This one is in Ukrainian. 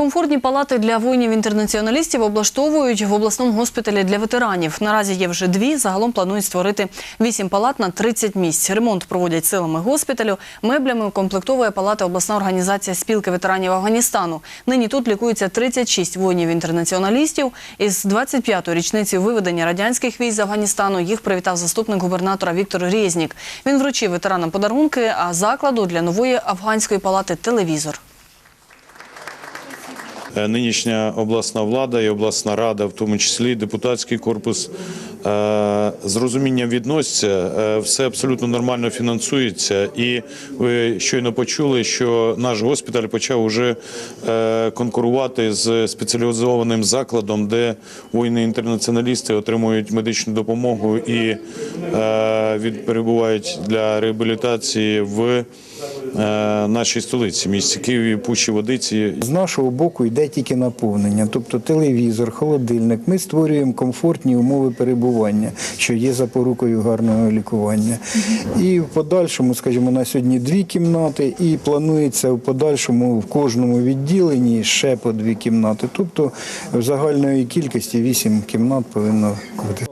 Комфортні палати для воїнів-інтернаціоналістів облаштовують в обласному госпіталі для ветеранів. Наразі є вже дві. Загалом планують створити вісім палат на 30 місць. Ремонт проводять силами госпіталю. Меблями укомплектовує палати обласна організація спілки ветеранів Афганістану. Нині тут лікується 36 воїнів-інтернаціоналістів. Із 25-ї річниці виведення радянських військ з Афганістану їх привітав заступник губернатора Віктор Резнік. Він вручив ветеранам подарунки, а закладу для нової афганської палати телевізор. Е, Нинішня обласна влада і обласна рада, в тому числі депутатський корпус, з розумінням відносяться. Е, Все абсолютно нормально фінансується. І ви щойно почули, що наш госпіталь почав уже е, конкурувати з спеціалізованим закладом, де воїни-інтернаціоналісти отримують медичну допомогу і е, перебувають для реабілітації в е, нашій столиці, місті Києві, Пущі Водиці. З нашого боку йде тільки наповнення, тобто телевізор, холодильник. Ми створюємо комфортні умови перебування, що є запорукою гарного лікування. І в подальшому, скажімо, на сьогодні дві кімнати, і планується в подальшому в кожному відділенні ще по дві кімнати. Тобто в загальної кількості вісім кімнат повинно бути.